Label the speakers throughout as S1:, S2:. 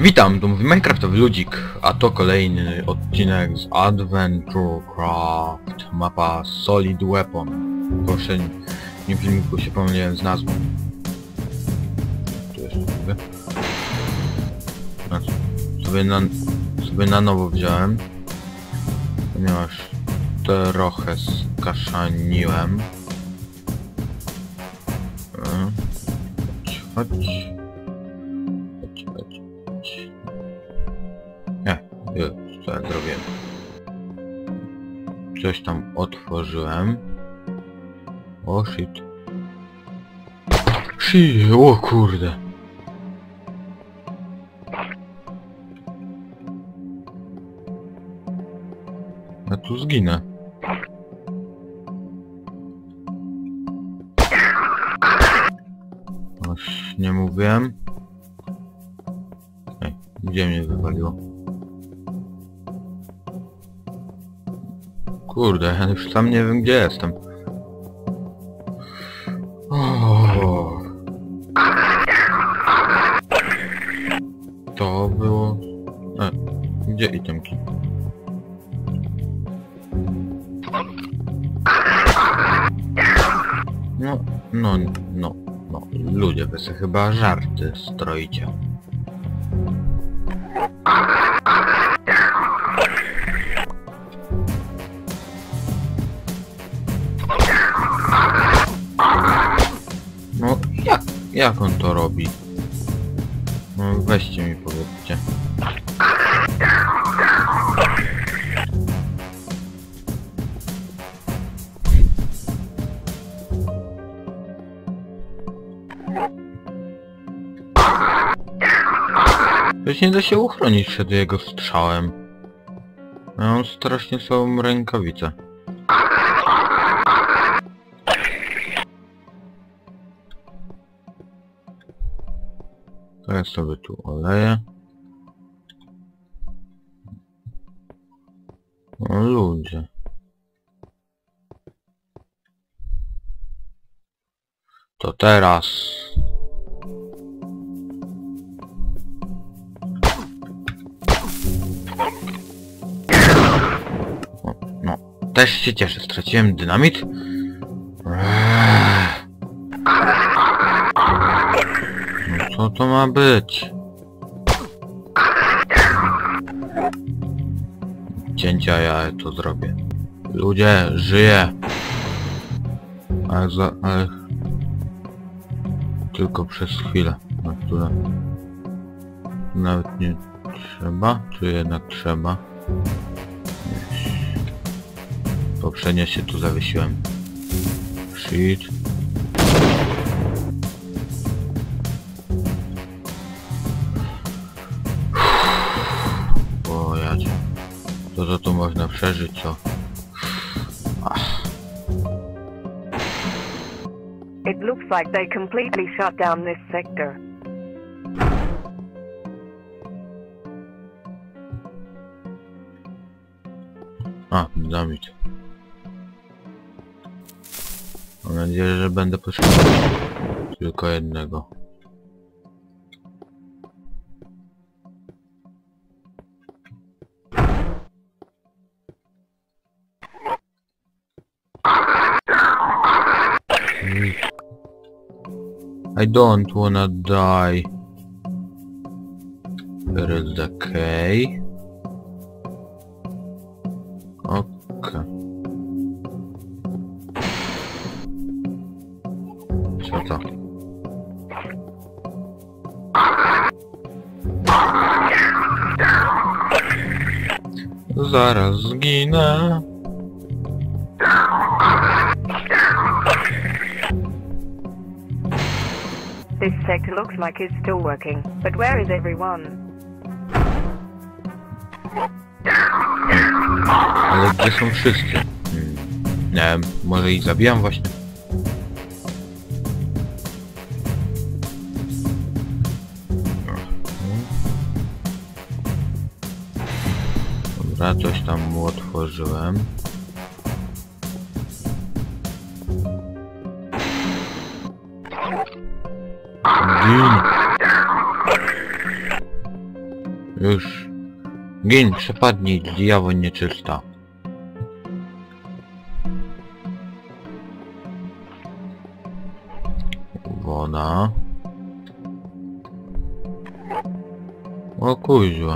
S1: Witam, tu mówi Minecraftowy Ludzik, a to kolejny odcinek z Adventure Craft, mapa Solid Weapon. W poprzednim filmiku się pomyliłem z nazwą. Tu jeszcze mówię. Znaczy, sobie na, sobie na nowo wziąłem, ponieważ trochę skaszaniłem. E, chodź. Chodź, Coś tam otworzyłem. O shit. Shit, o kurde. Ja tu zginę. Już nie mówiłem. Ej, gdzie mnie wywaliło? Kurde, ja już sam nie wiem gdzie jestem. To było... E, gdzie itemki? No, no, no, no, ludzie, wy sobie chyba żarty stroicie. Jak, on to robi? No, weźcie mi powiedzcie. Przecież nie da się uchronić przed jego strzałem. Mam strasznie słabą rękawicę. To ja sobie tu oleję. O ludzie. To teraz. O, no, też się cieszę, straciłem dynamit. To ma być? Cięcia ja to zrobię. Ludzie, żyję. Ale za... ale... Tylko przez chwilę. Na które... Nawet nie trzeba? Czy jednak trzeba? Poprzednio się tu zawiesiłem. Shit. To tu można przeżyć, co?
S2: It looks like they completely shut down this sector.
S1: a, dynamit. Mam nadzieję, że będę potrzebował tylko jednego. Don't wanna die. Is the key? Okay. Co to? Zaraz zginę.
S2: This sector looks like it's still working. But where is everyone?
S1: Ale gdzie są wszyscy? Hmm. Może ich zabijam właśnie? Dobra, coś tam mu otworzyłem. Gin! Już. Gin, przepadnij, diawo nieczysta. Woda. O.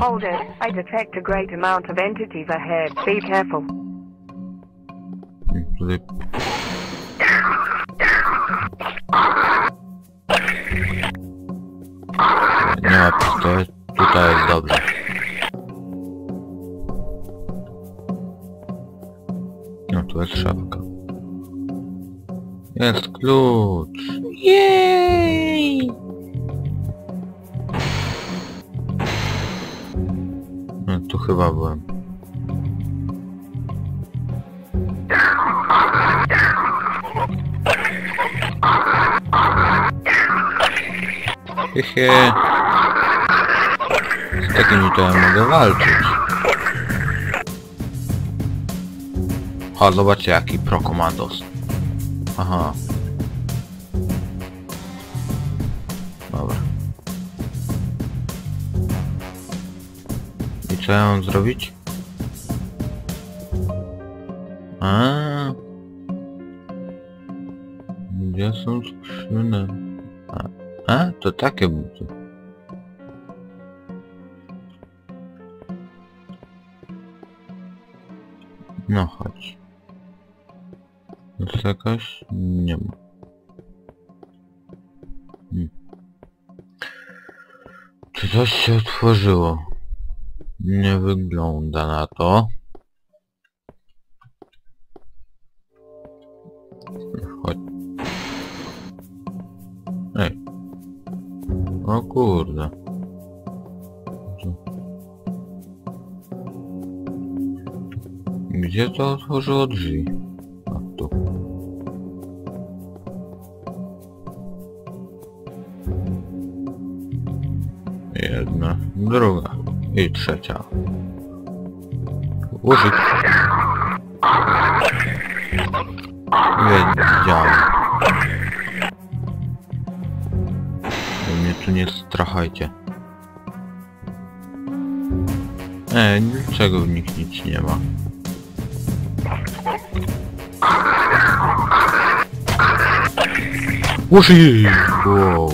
S2: Hold it. I detect a great amount of entities ahead. Be careful.
S1: Tutaj... Nie ma pistoletu, tutaj jest dobrze. No tu jest szafka. Jest klucz. Jej! No tu chyba byłem. Hehe. Z takimi to ja mogę walczyć. O, zobaczcie jaki prokomandos. Aha. Dobra. I co ja mam zrobić? A. Gdzie są skrzyny? A, to takie buty. No chodź. Jest jakaś? Nie ma. Hmm. Coś się otworzyło? Nie wygląda na to. Chodź. Gdzie to otworzyło drzwi? A tu. Jedna, druga i trzecia. Użyć. Wiedziałem. Wy mnie tu nie strachajcie. E, niczego w nich nic nie ma. Uszy! Wow.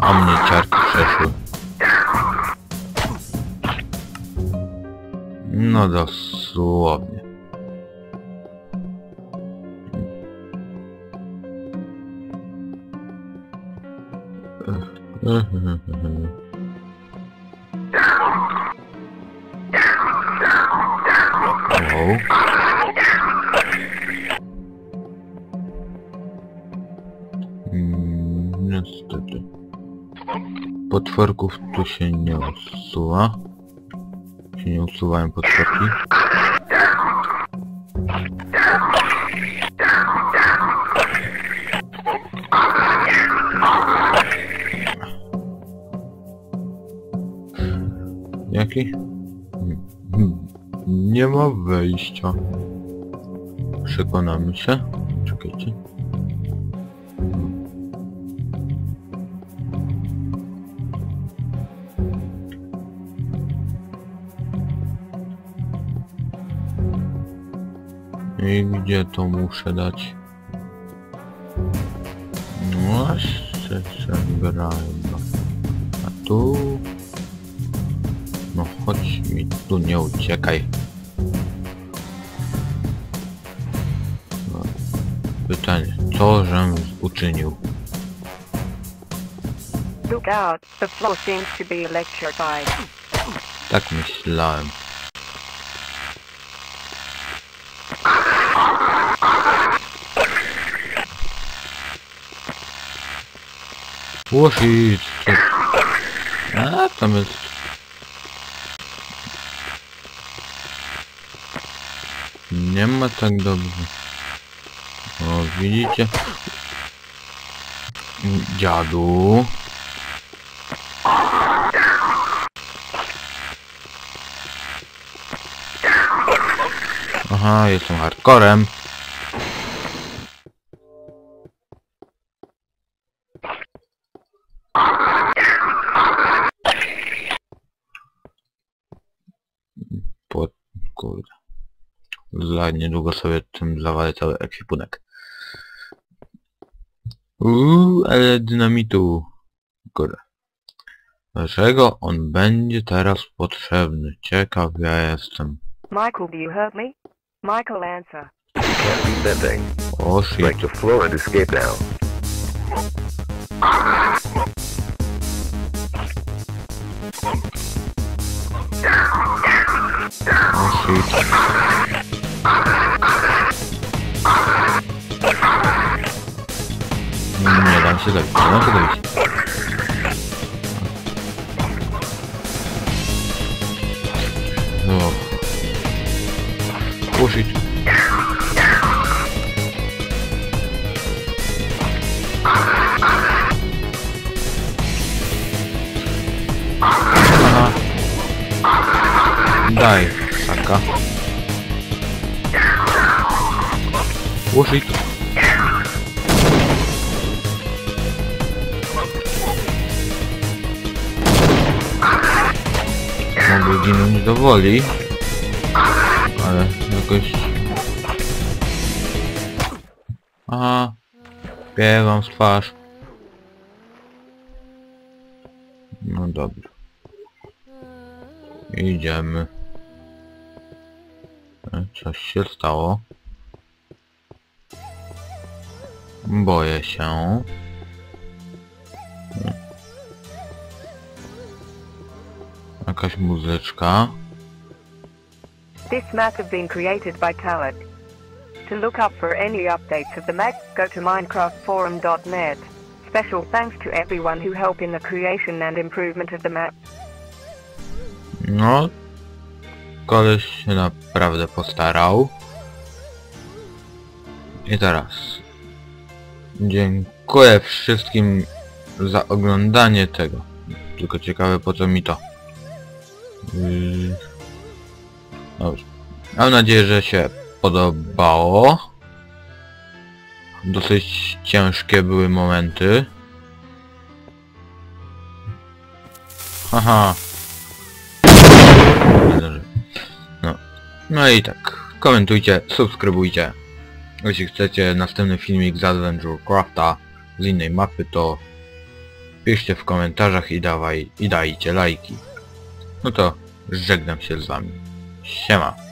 S1: A mnie ciarki przeszły. No dosłownie. Mm, niestety. Potworków tu się nie usuwa. Się nie usuwają potworki. Nie ma wejścia. Przekonamy się. Czekajcie. I gdzie to muszę dać? No się grałem. A tu... Chodź mi tu, nie uciekaj. No. Pytanie, co żem uczynił?
S2: Look out. The floor seems to be electrified.
S1: Tak myślałem. Łosić! A tam jest... nie ma tak dobrze. O, widzicie? Dziadu. Aha, jestem hardcorem. Kurde. Dobra, niedługo sobie tym zawalę cały ekwipunek. Uuu, ale dynamitu. Kurde. Dlaczego on będzie teraz potrzebny? Ciekaw ja jestem.
S2: Michael, do you hear me? Michael, answer.
S3: Can't beat that thing.
S1: O shit.
S3: Break the floor and escape now.
S1: O shit. Nie, nie dam się zabić, nie dam się zabić. O. Mogę ginąć do woli. Ale jakoś... Aha. Piewam z twarz. No dobrze. Idziemy. E, Coś się stało. Boję się. Jakaś muzyczka.
S2: This map has been created by Talent. To look up for any updates of the map, go to minecraftforum.net. Special thanks to everyone who helped in the creation and improvement of the map.
S1: No, koleś się naprawdę postarał. I teraz dziękuję wszystkim za oglądanie tego. Tylko ciekawe po co mi to. Yy... Dobrze. Mam nadzieję, że się podobało. Dosyć ciężkie były momenty. Haha. No. No i tak. Komentujcie, subskrybujcie. Jeśli chcecie następny filmik z Adventure Crafta z innej mapy, to piszcie w komentarzach i dawaj i dajcie lajki. No to żegnam się z wami. Siema.